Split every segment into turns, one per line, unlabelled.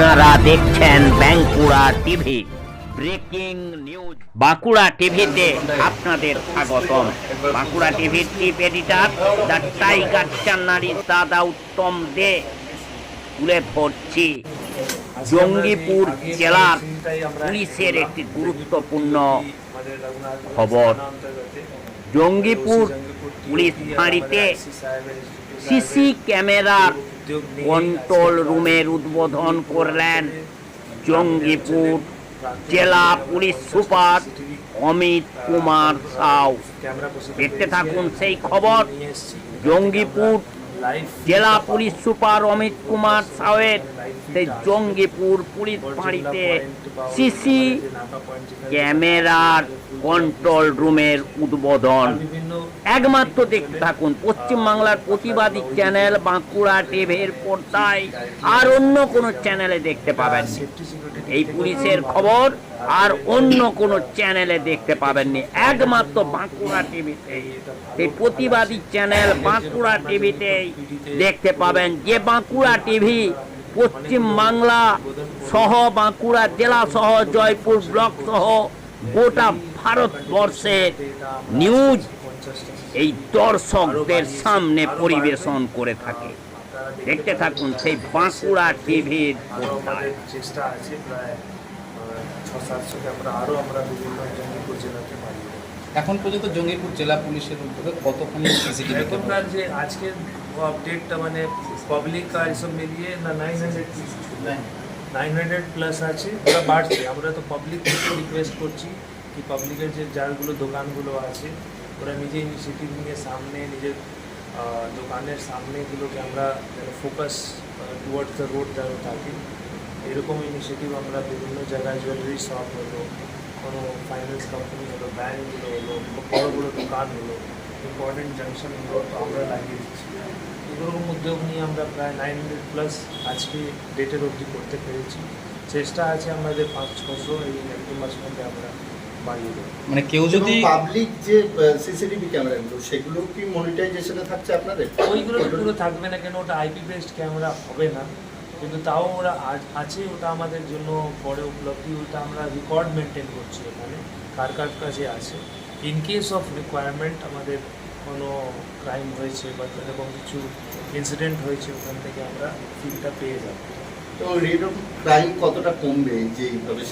আপনারা দেখছেন TV. Breaking news. Bankura টিভিতে আপনাদের স্বাগতম। বাঁকুড়া টিভির চিফ এডিটর, দ্য টাইগার চান্নারি দাদা উত্তম দে। তুলে ধরছি। জঙ্গিপুর জেলার পুলিশের একটি গুরুত্বপূর্ণ খবর। জঙ্গিপুর পুলিশ ফাঁড়িতে সিসি ক্যামেরার কন্ট্রোল রুমের উদ্বোধন করলেন? জঙ্গিপুর জেলা পুলিশ সুপার অমিত কুমার সাউ। দেখতে থাকুন সেই খবর। জঙ্গিপুর জেলা পুলিশ সুপার অমিত কুমার সাউয়ের সেই জঙ্গিপুর পুলিশ ফাঁড়িতে সিসি ক্যামেরার কন্ট্রোল রুমের উদ্বোধন। একমাত্র দেখতে থাকুন পশ্চিমবাংলার প্রতিবাদী চ্যানেল বাঁকুড়া টিভির পর্দায়, আর অন্য কোনো চ্যানেলে দেখতে পাবেন এই পুলিশের খবর, আর অন্য কোনো চ্যানেলে দেখতে পাবেননি একমাত্র বাঁকুড়া টিভিতে। এই প্রতিবাদী চ্যানেল বাঁকুড়া টিভিতেই দেখতে পাবেন যে বাঁকুড়া টিভি পশ্চিম বাংলা সহ বাঁকুড়া জেলা সহ জয়পুর ব্লক সহ গোটা ভারতবর্ষের নিউজ এই দর্শকদের সামনে পরিবেশন করে থাকে। দেখতে থাকুন সেই বাঁকুড়া টিভির
চেষ্টা আছে প্রায় ছ সাতশো আরও আমরা বিভিন্ন জেলাতে
এখন পর্যন্ত জঙ্গিপুর জেলা পুলিশের উদ্যোগে কতখানি সিসিটিভি
এখনকার যে আজকের আপডেটটা মানে পাবলিক আর এসব মিলিয়ে না nine hundred nine hundred plus আছে ওরা বাড়ছে। আমরা তো পাবলিক রিকোয়েস্ট করছি কি পাবলিকের যে যারগুলো দোকানগুলো আছে ওরা নিজে ইনিশিয়েটিভ নিয়ে সামনে নিজের দোকানের সামনেগুলোকে আমরা ফোকাস টুয়ার্ডস দ্য রোড যেন থাকে এরকম ইনিশিয়েটিভ আমরা বিভিন্ন জায়গায় জুয়েলারি শপ হলো কোনো ফাইন্যান্স কোম্পানি হলো ব্যাঙ্কগুলো হলো বড় বড় দোকান হলো ইম্পর্টেন্ট জাংশনগুলো তো আমরা লাগিয়ে দিচ্ছি। এগুলোর মধ্যেও নিয়ে আমরা প্রায় নাইন হান্ড্রেড প্লাস আজকে ডেটের অবধি করতে পেরেছি। চেষ্টা আছে আমাদের পাঁচ ছশো এই এক দু মাস মধ্যে আমরা বাড়িয়ে দেবো।
মানে কেউ যদি
পাবলিক যে সিসিটিভি ক্যামেরাগুলো সেগুলো কি মনিটাইজেশনে থাকছে আপনাদের?
ওইগুলো পুরো থাকবে না কেন ওটা আইপি বেসড ক্যামেরা হবে না। কিন্তু তাও ওরা আছে ওটা আমাদের জন্য পরে উপলব্ধি ওটা আমরা রেকর্ড মেনটেন করছি এখানে কার কার কাছে আছে। ইন কেস অফ রিকোয়ারমেন্ট আমাদের কোনো ক্রাইম হয়েছে বা এরকম কিছু ইনসিডেন্ট হয়েছে ওখান থেকে আমরা ফিলটা পেয়ে যাব।
তো রেট অফ ক্রাইম কতটা কমবে যে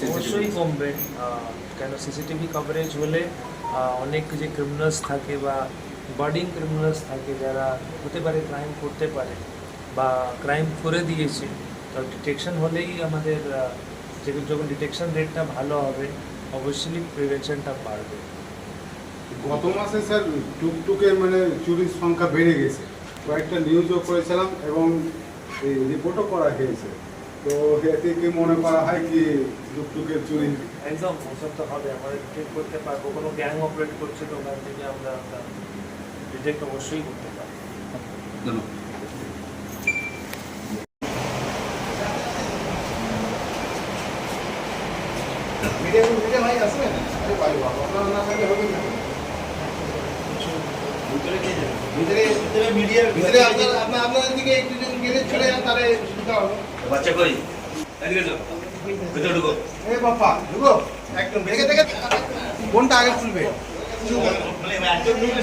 অবশ্যই কমবে কেন সিসিটিভি কভারেজ হলে অনেক যে ক্রিমিনালস থাকে বা বার্ডিং ক্রিমিনালস থাকে যারা হতে পারে ক্রাইম করতে পারে বা ক্রাইম করে দিয়েছে তো ডিটেকশন হলেই আমাদের আহ, যে- যখন ডিটেকশন রেটটা ভালো হবে অবশ্যই প্রিভেনশনটা বাড়বে।
গত মাসে স্যার টুকটুকের মানে চুরির সংখ্যা বেড়ে গেছে। কয়েকটা নিউজও করেছিলাম এবং এই রিপোর্টও করা হয়েছে। তো এতে কি মনে করা হয় কি টুকটুকের চুরি?
একদম ওসব তো হবে আমরা ডিটেক্ট করতে পারব। কোনো গ্যাং অপারেট করছে তো ওখান থেকে আমরা ডিটেক্ট অবশ্যই করতে পারব।
ভিতরে আপনার আপনার আপনাদের দিকে একটু যদি গেলে চলে যান তাহলে সুবিধা হবে।
বাচ্চা কই? ঢুকো।
বাপ্পা ঢুকো। একদম দেখে দেখে কোনটা আগে খুলবে
মানে ঢুকলে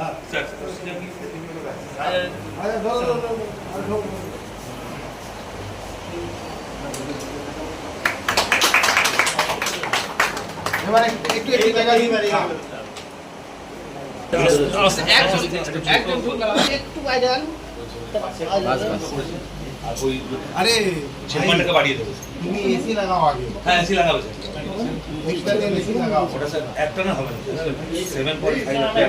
আচ্ছা এবারে একটু একটু জায়গা হ্যাঁ। আরে
বাড়িয়ে দেবো।
তুমি এসি লাগাও আগে।
হ্যাঁ এসি লাগাবো। একটা না হবে না। সেভেন পয়েন্ট ফাইভ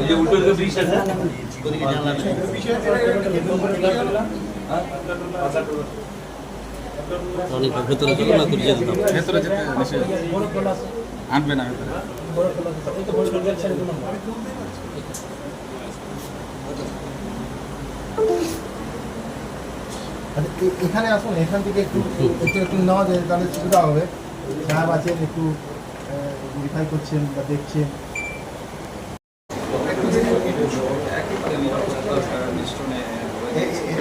এই
যে উল্টো দিকে ব্রিজ আছে?
ভেতরে যেতে নিষেধ আনবে না ভেতরে।
আচ্ছা, এখানে আসুন এখান থেকে একটু একটু একটু নেওয়া যায় তাহলে সুবিধা হবে। সাহেব আছেন একটু ভেরিফাই করছেন বা দেখছেন এ- এ-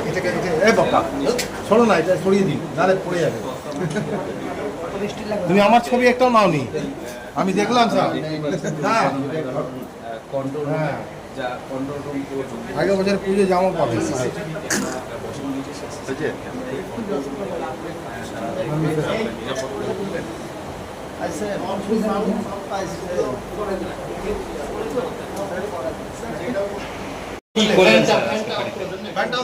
এটাকে এ বাবা শোনো না এটা সরিয়ে দিন নাহলে পড়ে যাবে। তুমি আমার ছবি একটাও নাও নি আমি দেখলাম স্যার। হ্যাঁ। হ্যাঁ। আগে বছর পুজো জামা পাবে সাহেব।
কি করলেন
ফ্যানটা